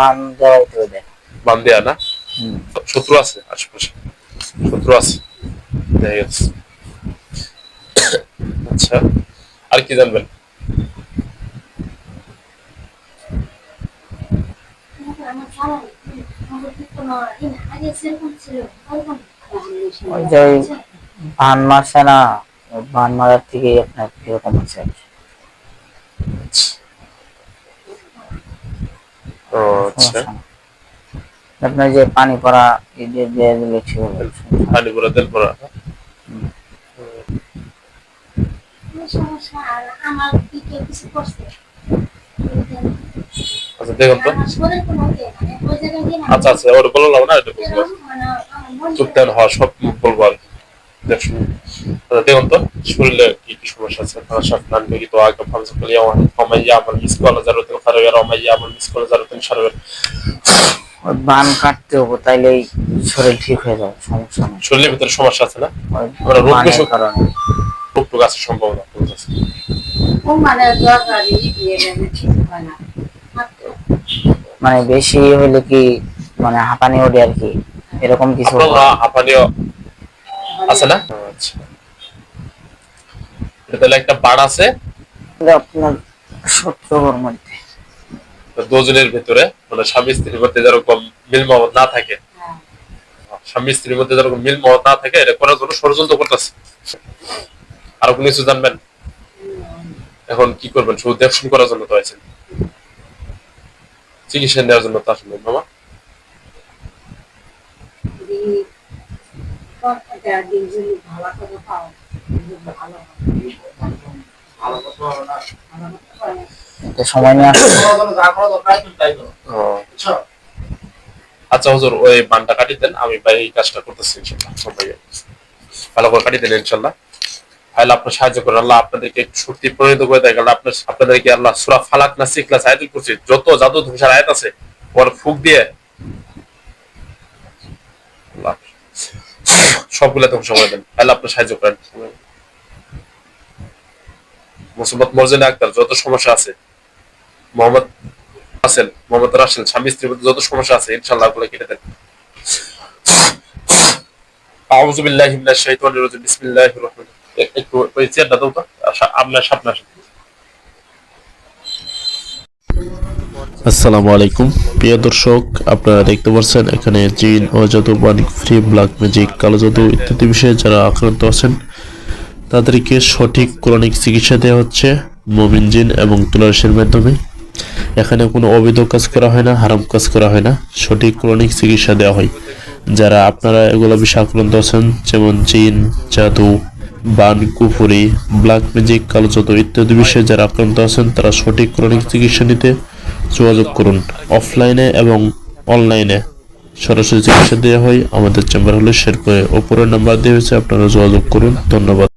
বান দেওয়াই তো দেয়। বান দেয়া না শত্রু আছে আশেপাশে? শত্রু আছে। দেখা গেছে। আচ্ছা আর কি জানবেন? বান মারছে না বান মারার থেকেই আপনার এরকম হচ্ছে আর কি। ও আচ্ছা। আপনার যে পানি পড়া এই যে দিয়ে দিলে ঠিক হবে পানি পড়া তেল পড়া। আচ্ছা দেখুন তো। ইয়ে আচ্ছা আচ্ছা ওটা বলো না এটা বুঝব গেলাম, মানে চুপ হওয়া সব বলব আর কি। দেখুন তো শরীরে কি কি সমস্যা আছে? আপনার নান বেগি আগে ফামসা কলি আমার আমায় আমার মিস কল জারুতেন খারাপ আমায় আমার মিস কল জারুতেন সারবে ওই বান কাটতে হবে তাইলেই শরীর ঠিক হয়ে যাবে সমস্যা নেই। শরীরের ভিতরে সমস্যা আছে না? ওই রোগ বানের কারণে। রোগ টোগ আছে সম্ভাবনা ও মানে দরকারি দিয়ে গেলে ঠিক হয় না। মানে বেশি হইলে কি মানে হাঁপানি ওঠে আর কি? এরকম কিছু হাঁপানিও আছে না? আচ্ছা। তাহলে একটা বান আছে। আপনার সত্তর মধ্যে দুজনের ভিতরে মানে স্বামী স্ত্রীর মধ্যে যেরকম মিল না থাকে। হ্যাঁ। স্বামী স্ত্রীর মধ্যে যেরকম মিল না থাকে এটা করার জন্য ষড়যন্ত্র করতেছে। আরও কোনো কিছু জানবেন? এখন কি করবেন? শুধু দেখশন করার জন্য তো আছেন চিকিৎসা নেওয়ার জন্য তো আসলে মামা আচ্ছা হুজুর, ওই বানটা কাটি দেন, আমি কাজটা করতেছি ভালো করে কাটি দেন, ইনশাল্লাহ। আপনার সাহায্য করেন, আল্লাহ আপনাদেরকে করে আপনাদেরকে আল্লাহ ফালাক না যত জাদু ধ্বংসার আয়াত আছে, ওর ফুক দিয়ে সবগুলা ধ্বংস করে দেন। তাহলে আপনার সাহায্য করেন। মুসম্মদ মর্জিনা আক্তার যত সমস্যা আছে, মোহাম্মদ আসেন মোহাম্মদ রাসেল স্বামী স্ত্রীর যত সমস্যা আছে ইনশাল্লাহ ওগুলো কেটে দেন। আউযু বিল্লাহি মিনাশ শাইতানির রাজিম, বিসমিল্লাহির রহমানির রহিম। একটু ওই চেয়ারটা দাও তো আপনার সামনে আসেন। আসসালামু আলাইকুম। প্রিয় দর্শক, আপনারা দেখতে পাচ্ছেন এখানে জিন ও জাদু বানিক ফ্রি ব্ল্যাক ম্যাজিক, কালো জাদু ইত্যাদি বিষয়ে যারা আক্রান্ত আছেন, তাদেরকে সঠিক কোরআনিক চিকিৎসা দেওয়া হচ্ছে মমিন জিন এবং তুলারসের মাধ্যমে। এখানে কোনো অবৈধ কাজ করা হয় না, হারাম কাজ করা হয় না, সঠিক কোরআনিক চিকিৎসা দেওয়া হয়। যারা আপনারা এগুলো বিষয়ে আক্রান্ত আছেন, যেমন জিন, জাদু, বান, কুফুরি, ব্ল্যাক ম্যাজিক, কালো জাদু ইত্যাদি বিষয়ে যারা আক্রান্ত আছেন, তারা সঠিক কোরআনিক চিকিৎসা নিতে যোগাযোগ করুন। অফলাইনে এবং অনলাইনে সরাসরি চিকিৎসা দেওয়া হয়। আমাদের চেম্বার হলো শেরপুরে ওপরের নাম্বার দেওয়া হয়েছে আপনারা যোগাযোগ করুন। ধন্যবাদ।